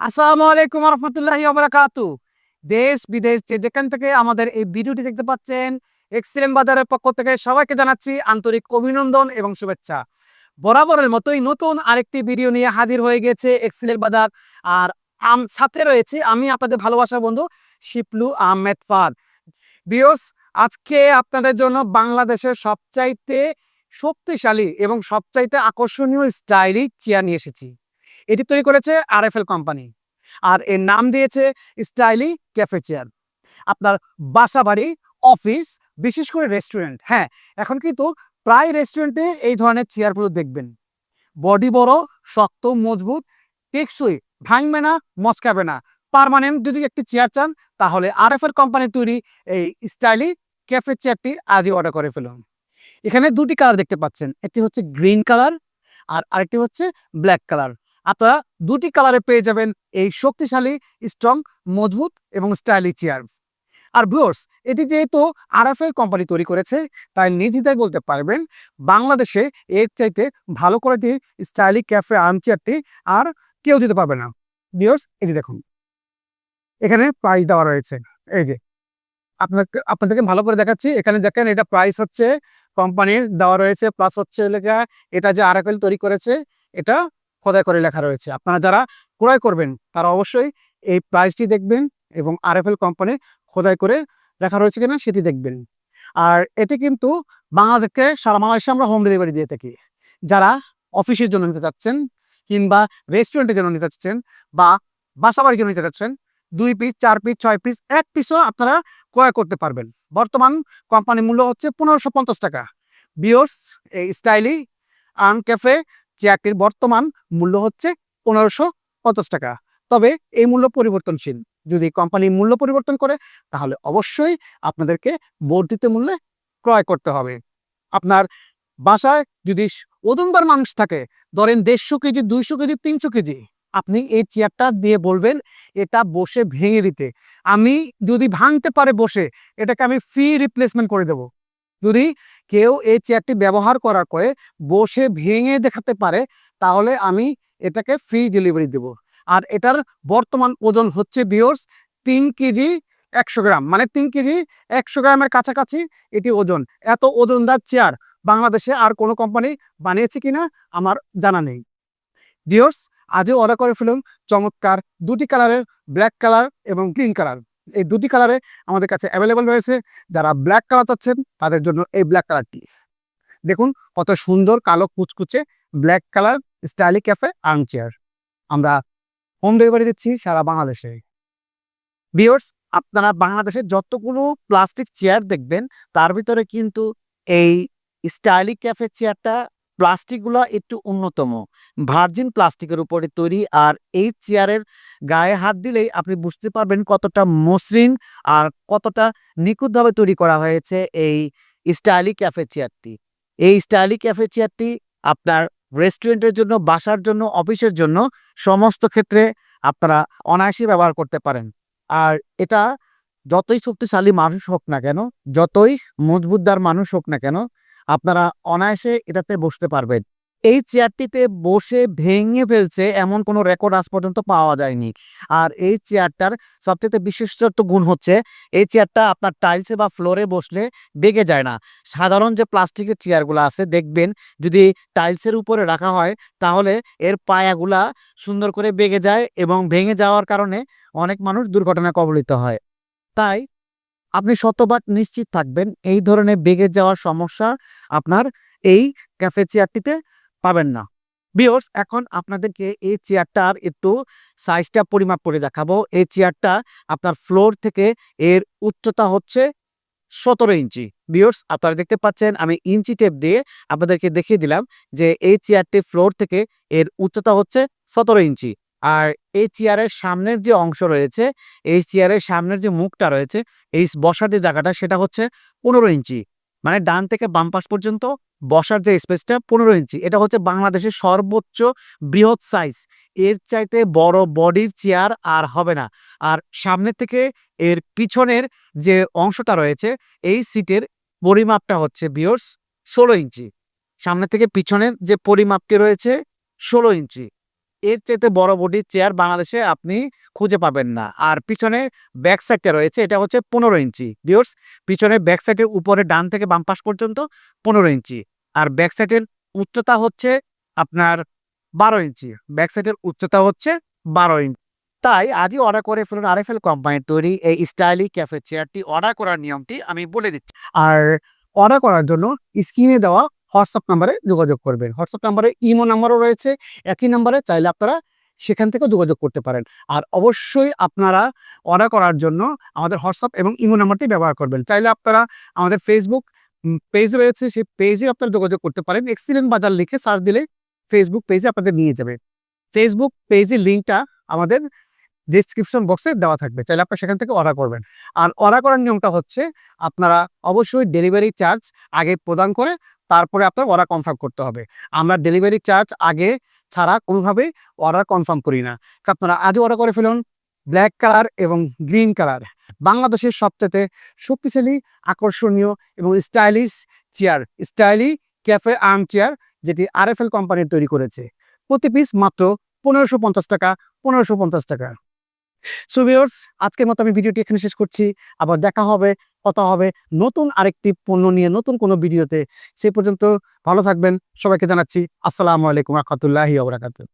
আসসালামু আলাইকুম রহমতুল্লাহি ওবরাকাতু দেশ, বিদেশ যে যেখান থেকে আমাদের এই ভিডিওটি দেখতে পাচ্ছেন এক্সিলেন্ট বাজারের পক্ষ থেকে সবাইকে জানাচ্ছি আন্তরিক অভিনন্দন এবং শুভেচ্ছা। বরাবরের মতোই নতুন আরেকটি ভিডিও নিয়ে হাজির হয়ে গেছে এক্সিলেন্ট বাজার। আর আম, সাথে রয়েছে আমি আপনাদের ভালোবাসার বন্ধু শিপলু আহমেদ ফাদ বিয়স, আজকে আপনাদের জন্য বাংলাদেশের সবচাইতে শক্তিশালী এবং সবচাইতে আকর্ষণীয় স্টাইলি চেয়ার নিয়ে এসেছি। এটি তৈরি করেছে আরএফএল কোম্পানি। আর এর নাম দিয়েছে স্টাইলি ক্যাফে চেয়ার আপনার বাসা বাড়ি অফিস, বিশেষ করে রেস্টুরেন্ট। হ্যাঁ এখন কিন্তু প্রায় রেস্টুরেন্টে এই ধরনের চেয়ারগুলো দেখবেন। বডি বড়, শক্ত, মজবুত, টেকসই, ভাঙবে না, মচকাবে না। পারমানেন্ট যদি একটি চেয়ার চান, তাহলে আরএফএল কোম্পানির তৈরি এই স্টাইলি ক্যাফে চেয়ারটি আজই অর্ডার করে ফেলুন। এখানে দুটি কালার দেখতে পাচ্ছেন। একটি হচ্ছে গ্রিন কালার আর আরেকটি হচ্ছে ব্ল্যাক কালার। আপনারা দুটি কালারে পেয়ে যাবেন এই শক্তিশালী স্ট্রং মজবুত এবং স্টাইলি চেয়ার আর ভিউয়ার্স এটি যেহেতু আরএফএল কোম্পানি তৈরি করেছে, তাই নির্দ্বিধায় বলতে পারবেন বাংলাদেশে এর চাইতে ভালো কোয়ালিটির স্টাইলি ক্যাফে আর্ম চেয়ারটি আর কেউ দিতে পারবে না। ভিউয়ার্স এই যে দেখুন। এখানে প্রাইস দেওয়া রয়েছে। এই যে আপনাকে আপনাদেরকে ভালো করে দেখাচ্ছি। এখানে দেখেন, এটা প্রাইস হচ্ছে কোম্পানির দেওয়া রয়েছে। প্লাস হচ্ছে এটা যে আরএফএল তৈরি করেছে, এটা খোদাই করে লেখা রয়েছে। আপনারা যারা ক্রয় করবেন, তারা অবশ্যই এই প্রাইসটি দেখবেন এবং আরএফএল কোম্পানির খোদাই করে লেখা রয়েছে কিনা সেটি দেখবেন। আর এটি কিন্তু বাংলাদেশকে, সারা বাংলাদেশে আমরা হোম ডেলিভারি দিয়ে থাকি। যারা অফিসের জন্য নিতে চাচ্ছেন কিংবা রেস্টুরেন্টের জন্য নিতে চাচ্ছেন বা বাসা বাড়ির জন্য নিতে চাচ্ছেন, দুই পিস চার পিস ছয় পিস এক পিসও আপনারা ক্রয় করতে পারবেন। বর্তমান কোম্পানির মূল্য হচ্ছে পনেরোশো পঞ্চাশ টাকা। বিওর্স এই স্টাইলি আর্ন ক্যাফে চেয়ারটির বর্তমান মূল্য হচ্ছে পনেরোশো পঞ্চাশ টাকা। তবে এই মূল্য পরিবর্তনশীল। যদি কোম্পানি মূল্য পরিবর্তন করে, তাহলে অবশ্যই আপনাদেরকে বর্ধিত মূল্যে ক্রয় করতে হবে। আপনার বাসায় যদি ওজনদার মানুষ থাকে, ধরেন দেড়শো কেজি, দুইশো কেজি, তিনশো কেজি, আপনি এই চেয়ারটা দিয়ে বলবেন, এটা বসে ভেঙে দিতে। আমি যদি ভাঙতে পারে বসে, এটাকে আমি ফ্রি রিপ্লেসমেন্ট করে দেব। যদি কেউ এই চেয়ারটি ব্যবহার করার পরে বসে ভেঙে দেখাতে পারে, তাহলে আমি এটাকে ফ্রি ডেলিভারি দেব। আর এটার বর্তমান ওজন হচ্ছে বিয়র্স তিন কেজি একশো গ্রাম। মানে তিন কেজি একশো গ্রামের কাছাকাছি এটি ওজন। এত ওজনদার চেয়ার বাংলাদেশে আর কোনো কোম্পানি বানিয়েছে কিনা আমার জানা নেই। ডিওর্স আজও অর্ডার করে ফেলুন চমৎকার। দুটি কালারের ব্ল্যাক কালার এবং গ্রিন কালার এই দুটি কালারে আমাদের কাছে অ্যাভেলেবেল রয়েছে। যারা ব্ল্যাক কালার চাচ্ছেন, তাদের জন্য এই ব্ল্যাক কালারটি দেখুন, কত সুন্দর কালো কুচকুচে black colour Styli cafe arm chair আমরা হোম ডেলিভারি দিচ্ছি সারা বাংলাদেশে। বিয়ার্স আপনারা বাংলাদেশে যতগুলো প্লাস্টিক চেয়ার দেখবেন, তার ভিতরে কিন্তু এই স্টাইলি ক্যাফে চেয়ারটা প্লাস্টিকগুলো একটু অন্যতম। ভার্জিন প্লাস্টিকের উপরে তৈরি আর এই চেয়ারের গায়ে হাত দিলেই আপনি বুঝতে পারবেন কতটা মসৃণ আর কতটা নিখুঁতভাবে তৈরি করা হয়েছে এই স্টাইলি ক্যাফে চেয়ারটি। এই স্টাইলি ক্যাফে চেয়ারটি আপনার রেস্টুরেন্টের জন্য, বাসার জন্য, অফিসের জন্য সমস্ত ক্ষেত্রে আপনারা অনায়াসে ব্যবহার করতে পারেন। আর এটা যতই শক্তিশালী মানুষ হোক না কেন, যতই মজবুতদার মানুষ হোক না কেন, আপনারা অনায়াসে এটাতে বসতে পারবেন। এই চেয়ারটিতে বসে ভেঙে ফেলছে এমন কোনো রেকর্ড আজ পর্যন্ত পাওয়া যায়নি। আর এই চেয়ারটার সবচেয়ে বিশিষ্টত্ব গুণ হচ্ছে, এই চেয়ারটা আপনার টাইলসে বা ফ্লোরে বসলে বেগে যায় না। সাধারণ যে প্লাস্টিকের চেয়ারগুলো আছে, দেখবেন যদি টাইলসের উপরে রাখা হয়, তাহলে এর পায়াগুলা সুন্দর করে বেগে যায় এবং ভেঙে যাওয়ার কারণে অনেক মানুষ দুর্ঘটনায় কবলিত হয়। তাই আপনি শতভাগ নিশ্চিত থাকবেন এই ধরনের বেগে যাওয়ার সমস্যা আপনার এই ক্যাফে চেয়ারটিতে পাবেন না। বিয়র্স এখন আপনাদেরকে এই চেয়ারটার একটু সাইজটা পরিমাপ করে দেখাবো। এই চেয়ারটা আপনার ফ্লোর থেকে এর উচ্চতা হচ্ছে সতেরো ইঞ্চি। বিয়র্স আপনারা দেখতে পাচ্ছেন আমি ইঞ্চি টেপ দিয়ে আপনাদেরকে দেখিয়ে দিলাম যে এই চেয়ারটি ফ্লোর থেকে এর উচ্চতা হচ্ছে সতেরো ইঞ্চি। আর এই চেয়ারের সামনের যে অংশ রয়েছে, এই চেয়ারের সামনের যে মুখটা রয়েছে, এই বসার যে জায়গাটা, সেটা হচ্ছে পনেরো ইঞ্চি। মানে ডান থেকে বাম পাশ পর্যন্ত বসার যে স্পেসটা পনেরো ইঞ্চি। এটা হচ্ছে বাংলাদেশের সর্বোচ্চ বৃহৎ সাইজ এর চাইতে বড় বডির চেয়ার আর হবে না। আর সামনে থেকে এর পিছনের যে অংশটা রয়েছে, এই সিটের পরিমাপটা হচ্ছে বিয়র্স ষোলো ইঞ্চি। সামনে থেকে পিছনের যে পরিমাপটি রয়েছে ষোলো ইঞ্চি। এর চাইতে বড় বডির চেয়ার বাংলাদেশে আপনি খুঁজে পাবেন না। আর পিছনে ব্যাক সাইডটা রয়েছে, এটা হচ্ছে পনেরো ইঞ্চি। ভিউর্স পিছনে ব্যাক সাইডের উপরে ডান থেকে বাম পাশ পর্যন্ত পনেরো ইঞ্চি। আর ব্যাক সাইডের উচ্চতা হচ্ছে আপনার বারো ইঞ্চি। ব্যাক সাইডের উচ্চতা হচ্ছে বারো ইঞ্চি। তাই আজই অর্ডার করে ফেলুন আর এফ এল কোম্পানির তৈরি এই স্টাইলি ক্যাফে চেয়ারটি। অর্ডার করার নিয়মটি আমি বলে দিচ্ছি। আর অর্ডার করার জন্য স্ক্রিনে দেওয়া হোয়াটসঅ্যাপ নাম্বারে যোগাযোগ করবেন। হোয়াটসঅ্যাপ নাম্বারে ইমো নাম্বারও রয়েছে, একই নাম্বারে চাইলে আপনারা সেখান থেকেও যোগাযোগ করতে পারেন। আর অবশ্যই আপনারা অর্ডার করার জন্য আমাদের হোয়াটসঅ্যাপ এবং ইমো নাম্বারটি ব্যবহার করবেন। চাইলে আপনারা আমাদের ফেসবুক পেজ রয়েছে, সেই পেজে আপনারা যোগাযোগ করতে পারেন। এক্সিলেন্ট বাজার লিখে সার্চ দিলে ফেসবুক পেজে আপনাদের নিয়ে যাবে। ফেসবুক পেজের লিঙ্কটা আমাদের ডিসক্রিপশন বক্সে দেওয়া থাকবে। চাইলে আপনারা সেখান থেকে অর্ডার করবেন। আর অর্ডার করার নিয়মটা হচ্ছে, আপনারা অবশ্যই ডেলিভারি চার্জ আগে প্রদান করে তারপরে আপনার অর্ডার কনফার্ম করতে হবে। আমরা ডেলিভারি চার্জ আগে ছাড়া কোনোভাবে অর্ডার কনফার্ম করি না। আপনারা আজও অর্ডার করে ফেলুন ব্ল্যাক কালার এবং গ্রিন কালার বাংলাদেশের সবচেয়ে শক্তিশালী, আকর্ষণীয় এবং stylish chair Styli cafe arm chair যেটি আরএফএল কোম্পানির তৈরি করেছে। প্রতি পিস মাত্র পনেরোশো পঞ্চাশ টাকা, পনেরোশো পঞ্চাশ টাকা। সো আজকের মতো আমি ভিডিওটি এখানে শেষ করছি। আবার দেখা হবে কথা হবে। নতুন আরেকটি পণ্য নিয়ে নতুন কোনো ভিডিওতে। সেই পর্যন্ত ভালো থাকবেন। সবাইকে জানাচ্ছি আসসালামু আলাইকুম রহমতুল্লাহি আবরাকাতুহ